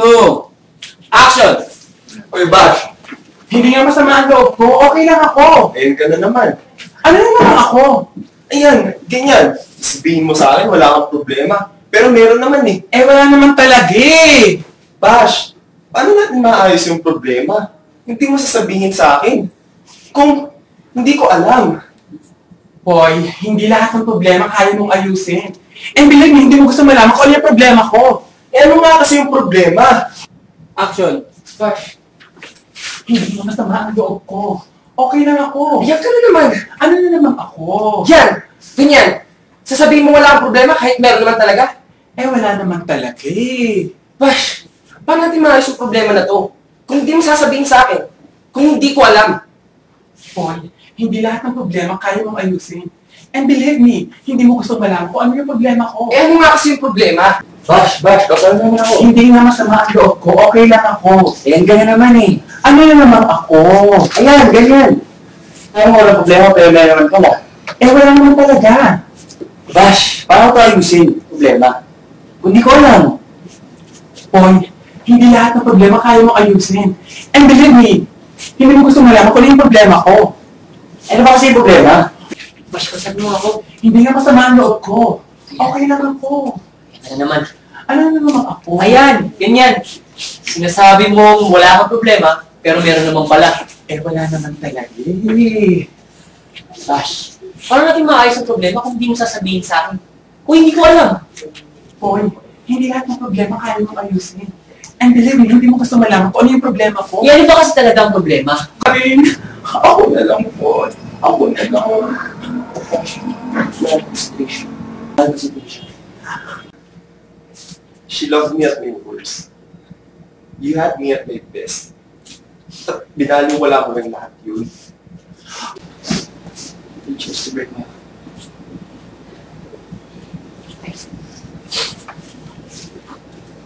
two, action! Oy, Bash, Hindi nga masama ang loob ko. Okay lang ako. ayun ka na naman. Ano na naman ako? Ayan, ganyan. Sabihin mo sa akin, wala kang problema. Pero meron naman eh. Eh, wala naman talaga eh. Bash, paano natin maayos yung problema? Hindi mo sasabihin sa akin. Kung hindi ko alam. Boy, hindi lahat ng problema kaya mong ayusin. And believe me, hindi mo gusto malaman kung ano yung problema ko. Eh ano nga kasi yung problema? Action. Gosh. Hindi mo masama ang loob ko. Okay lang ako. Iyak ka na naman. Ano na naman ako? Yan! Ganyan! Sasabihin mo wala kang problema kahit meron naman talaga? Eh, wala naman talaga eh. Bash, paano natin maayos yung problema na to? Kung hindi mo sasabihin sa akin, kung hindi ko alam. Boy, hindi lahat ng problema kaya mong ayusin. And believe me, hindi mo gusto malaman kung ano yung problema ko. Eh ano nga kasi yung problema? Bash, Bash, kasal na naman ako. Hindi nga masama ang loob ko. Okay lang ako. Ayan, ganyan naman eh. Ano na naman ako? Ayan, ganyan. Mo walang problema, pero meron naman pala. Eh, wala naman talaga. Bash, paano ito ayusin? Problema. Kung di ko alam. Boy, hindi lahat ng problema kaya mong ayusin. And believe me, hindi mo gusto malaman kung ano yung problema ko. Ano ba kasi yung problema? Bash, kasal mo ako. Hindi nga masama ang loob ko. Okay lang ako. Ano naman? Ano na naman ako? Ayan, ganyan. Sinasabi mo wala kang problema, pero meron naman pala. Eh, wala naman talaga eh. Paano natin maayos ang problema kung hindi mo sasabihin sa akin? Kung hindi ko alam. Boy, hindi lahat ng problema kaya mong ayusin. And believe me, hindi mo gusto malaman kung ano yung problema ko. Yan ba kasi talaga ang problema? Karin, ako na lang po. Ako na lang. She loved me at my worst. You had me at my best. At binaliwala mo lang lahat yun. You choose to break my heart. Thanks.